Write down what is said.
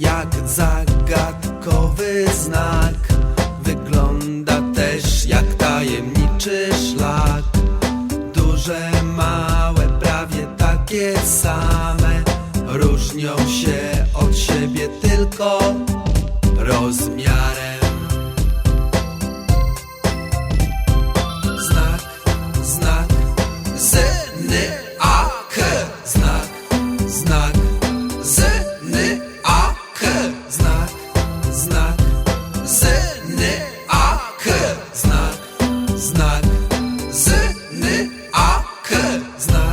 jak zagadkowy znak. Wygląda też jak tajemniczy szlak. Duże, małe, prawie takie same. Różnią się od siebie tylko rozmiarem. Znak, znak, z, n, a, k Znak, znak знаю.